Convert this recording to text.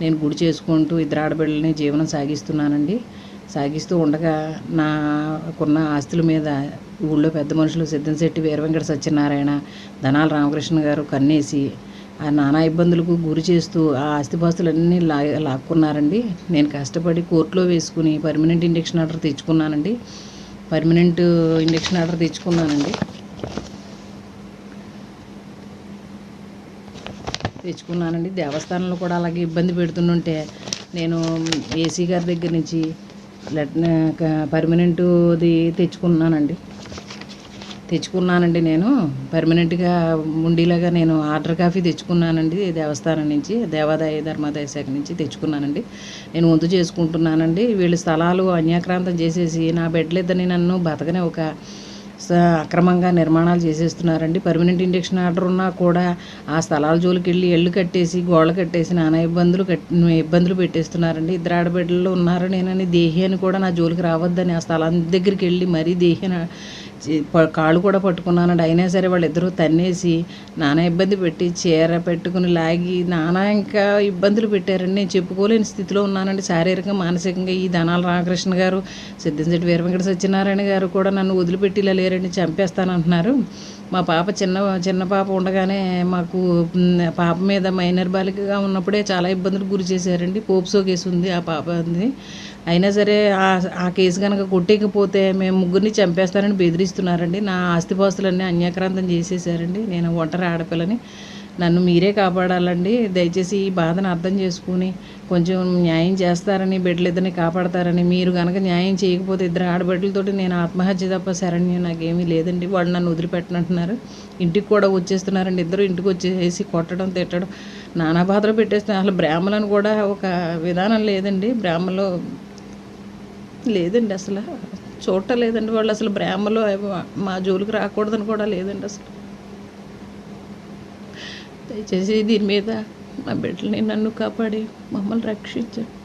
నేను గుడి చేసుకుంటూ ఇద్దరు ఆడబిడ్డలని జీవనం సాగిస్తున్నానండి. సాగిస్తూ ఉండగా నాకున్న ఆస్తుల మీద ఊళ్ళో పెద్ద మనుషులు సిద్ధంశెట్టి వీరవెంకట సత్యనారాయణ ధనాల రామకృష్ణ గారు కన్నేసి ఆ నానా ఇబ్బందులకు గురి చేస్తూ ఆ ఆస్తిపాస్తులన్నీ లా లాక్కున్నారండి. నేను కష్టపడి కోర్టులో వేసుకుని పర్మనెంట్ ఇండక్షన్ ఆర్డర్ తెచ్చుకున్నానండి. పర్మనెంట్ ఇండక్షన్ ఆర్డర్ తెచ్చుకున్నానండి. తెచ్చుకున్నానండి. దేవస్థానంలో కూడా అలాగే ఇబ్బంది పెడుతుంటే నేను ఏసీ గారి దగ్గర నుంచి లెట్ పర్మనెంట్ది తెచ్చుకున్నానండి. తెచ్చుకున్నానండి నేను. పర్మనెంట్గా ఉండేలాగా నేను ఆర్డర్ కాఫీ తెచ్చుకున్నానండి దేవస్థానం నుంచి దేవాదాయ ధర్మాదాయ శాఖ నుంచి తెచ్చుకున్నానండి. నేను వంతు చేసుకుంటున్నానండి. వీళ్ళు స్థలాలు అన్యాక్రాంతం చేసేసి నా బిడ్డలిద్దరిని నన్ను బతకనే ఒక అక్రమంగా నిర్మాణాలు చేసేస్తున్నారండి. పర్మనెంట్ ఇండక్షన్ ఆర్డర్ ఉన్నా కూడా ఆ స్థలాల జోలికి వెళ్ళి ఎళ్ళు కట్టేసి గోడలు కట్టేసి నానా ఇబ్బందులు ఇబ్బందులు పెట్టేస్తున్నారండి. ఇద్దరు ఆడబిడ్డలు ఉన్నారు నేనని దేహి అని కూడా నా జోలికి రావద్దని ఆ స్థలం దగ్గరికి వెళ్ళి మరీ దేహి కాళ్ళు కూడా పట్టుకున్నానండి అయినా సరే వాళ్ళిద్దరూ తన్నేసి నానా ఇబ్బంది పెట్టి చీర పెట్టుకుని లాగి నానా ఇంకా ఇబ్బందులు పెట్టారండి. నేను చెప్పుకోలేని స్థితిలో ఉన్నానండి. శారీరకంగా మానసికంగా ఈ ధనాల రామకృష్ణ గారు సిద్ధంశెట్టి వీరవెంకట సత్యనారాయణ గారు కూడా నన్ను వదిలిపెట్టి ఇలా లేరండి. చంపేస్తానంటున్నారు. మా పాప చిన్న చిన్న పాప ఉండగానే మాకు పాప మీద మైనర్ బాలికగా ఉన్నప్పుడే చాలా ఇబ్బందులు గురి చేశారండి. పోప్సో కేసు ఉంది ఆ పాప ఉంది. అయినా సరే ఆ ఆ కేసు కనుక కొట్టేకపోతే మేము ముగ్గురిని చంపేస్తారని బెదిరిస్తున్నారండి. నా ఆస్తిపాస్తులన్నీ అన్యాక్రాంతం చేసేసారండి. నేను ఒంటరి ఆడపిల్లని. నన్ను మీరే కాపాడాలండి. దయచేసి ఈ బాధను అర్థం చేసుకుని కొంచెం న్యాయం చేస్తారని బిడ్డలిద్దరిని కాపాడతారని మీరు కనుక న్యాయం చేయకపోతే ఇద్దరు ఆడబిడ్డలతోటి నేను ఆత్మహత్య తప్ప శరణ్యం నాకేమీ లేదండి. వాళ్ళు నన్ను వదిలిపెట్టనంటున్నారు. ఇంటికి కూడా వచ్చేస్తున్నారండి. ఇద్దరు ఇంటికి వచ్చేసి కొట్టడం తిట్టడం నానా బాధలు పెట్టేస్తున్నారు. అసలు బ్రాహ్మణులను కూడా ఒక విధానం లేదండి. బ్రాహ్మలు లేదండి అసలు. చూడటం లేదండి వాళ్ళు అసలు. బ్రాహ్మలో మా జోలికి రాకూడదని కూడా లేదండి అసలు. దయచేసి దీని మీద మా బిడ్డల్ని నన్ను కాపాడి మమ్మల్ని రక్షించండి.